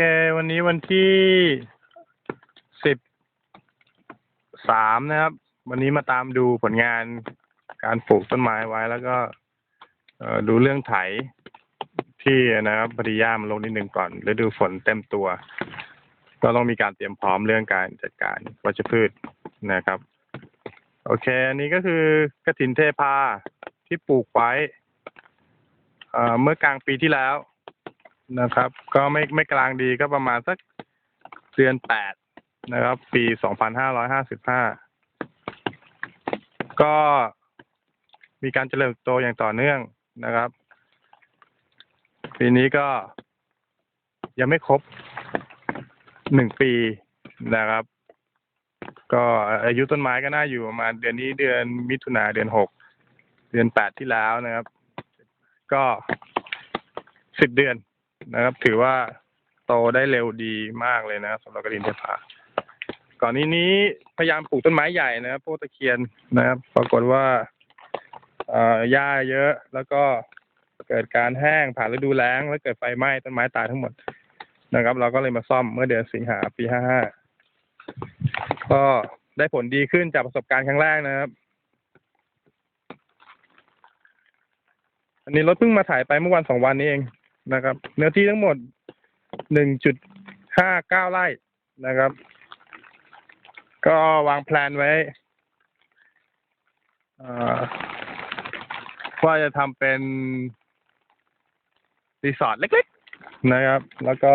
เค วันนี้วันที่สิบสามนะครับ วันนี้มาตามดูผลงานการปลูกต้นไม้ไว้แล้วก็ดูเรื่องไถที่นะครับพอดีย่ามันลงนิดนึงก่อนฤดูฝนเต็มตัว ก็ต้องมีการเตรียมพร้อมเรื่องการจัดการวัชพืชนะครับ โอเค อันนี้ก็คือกระถินเทพาที่ปลูกไว้เมื่อกลางปีที่แล้ว นะครับ ก็ไม่ไม่กลางดีก็ประมาณสักเดือนแปดนะครับ ปีสองพันห้าร้อยห้าสิบห้าก็มีการเจริญโตอย่างต่อเนื่องนะครับ ปีนี้ก็ยังไม่ครบหนึ่งปีนะครับ ก็อายุต้นไม้ก็น่าอยู่ประมาณเดือนนี้เดือนมิถุนาเดือนหกเดือนแปดที่แล้วนะครับ ก็สิบเดือน นะครับ ถือว่าโตได้เร็วดีมากเลยนะครับสำหรับกระดินเทพาก่อนนี้นี้พยายามปลูกต้นไม้ใหญ่นะครับพวกตะเคียนนะครับ ปรากฏว่าอ่อหญ้าเยอะแล้วก็เกิดการแห้งผ่านฤดูแล้ง แล้วเกิดไฟไหม้ต้นไม้ตายทั้งหมดนะครับ เราก็เลยมาซ่อมเมื่อเดือนสิงหาปีห้าห้าก็ได้ผลดีขึ้นจากประสบการณ์ครั้งแรกนะครับอันนี้รถเพิ่งมาถ่ายไปเมื่อวันสองวันนี้เอง นะครับ เนื้อที่ทั้งหมดหนึ่งจุดห้าเก้าไร่นะครับ ก็วางแผนไว้อ่อว่าจะทำเป็นรีสอร์ทเล็กๆนะครับ แล้วก็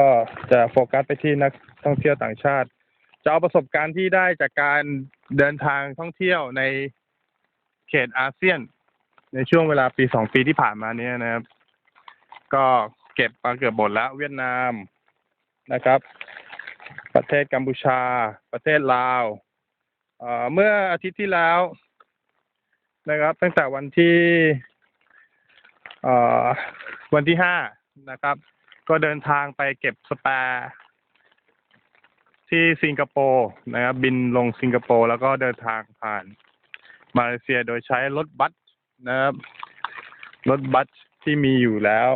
จะโฟกัสไปที่นักท่องเที่ยวต่างชาติ จะเอาประสบการณ์ที่ได้จากการเดินทางท่องเที่ยวในเขตอาเซียน ในช่วงเวลาปีสองปีที่ผ่านมาเนี้นะครับ ก็ เก็บมาเกือบหมดแล้วเวียดนามนะครับ ประเทศกัมพูชา ประเทศลาวเมื่ออาทิตย์ที่แล้วนะครับ ตั้งแต่วันที่วันที่ห้านะครับ ก็เดินทางไปเก็บสแปร์ที่สิงคโปร์นะครับบินลงสิงคโปร์แล้วก็เดินทางผ่านมาเลเซียโดยใช้รถบัสนะครับรถบัสที่มีอยู่แล้ว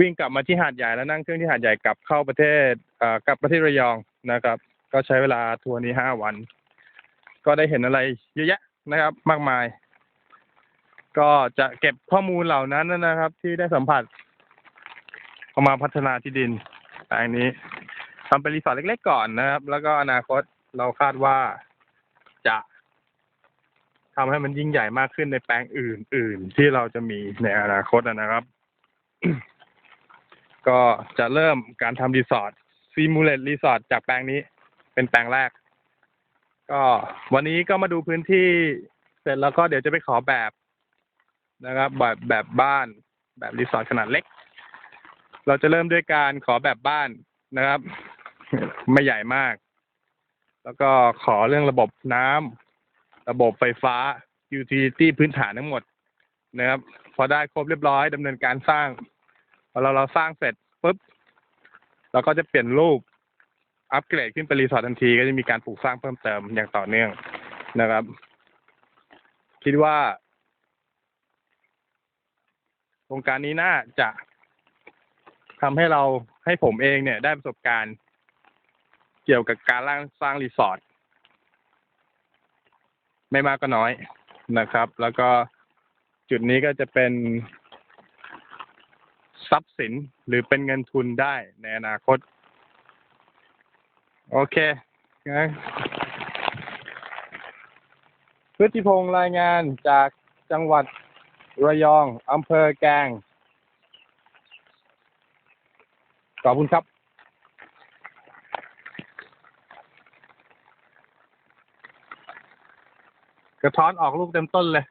วิ่งกลับมาที่หาดใหญ่แล้วนั่งเครื่องที่หาดใหญ่กลับเข้าประเทศเอ่อกลับประเทศระยองนะครับ ก็ใช้เวลาทัวร์นี้ห้าวัน ก็ได้เห็นอะไรเยอะแยะนะครับ มากมาย ก็จะเก็บข้อมูลเหล่านั้นนะครับ ที่ได้สัมผัสเอามาพัฒนาที่ดินแปลงนี้ทำเป็นรีสอร์ทเล็ก ๆ ก่อนนะครับ แล้วก็อนาคตเราคาดว่าจะทำให้มันยิ่งใหญ่มากขึ้นในแปลงอื่น ๆ ที่เราจะมีในอนาคตนะครับ ก็จะเริ่มการทำรีสอร์ทซีมูเลตรีสอร์ทจากแปลงนี้ เป็นแปลงแรก ก็วันนี้ก็มาดูพื้นที่เสร็จแล้วก็เดี๋ยวจะไปขอแบบนะครับ แบบแบบบ้านแบบรีสอร์ทขนาดเล็ก เราจะเริ่มด้วยการขอแบบบ้านนะครับ ไม่ใหญ่มาก แล้วก็ขอเรื่องระบบน้ำระบบไฟฟ้ายูทิลิตี้พื้นฐานทั้งหมดนะครับ พอได้ครบเรียบร้อยดำเนินการสร้าง อเราเราสร้างเสร็จปุ๊บเราก็จะเปลี่ยนรูปอัปเกรดขึ้นเป็นรีสอร์ททันทีก็จะมีการปลูกสร้างเพิ่มเติมอย่างต่อเนื่องนะครับ คิดว่าโครงการนี้น่าจะทำให้เราให้ผมเองเนี่ยได้ประสบการณ์ เกี่ยวกับการร่างสร้างรีสอร์ทไม่มากก็น้อยนะครับ แล้วก็จุดนี้ก็จะเป็น ทรัพย์สินหรือเป็นเงินทุนได้ในอนาคต โอเคงั้นพฤติพงษ์รายงานจากจังหวัดระยองอำเภอแกงขอบคุณครับกระท้อนออกลูกเต็มต้นเลย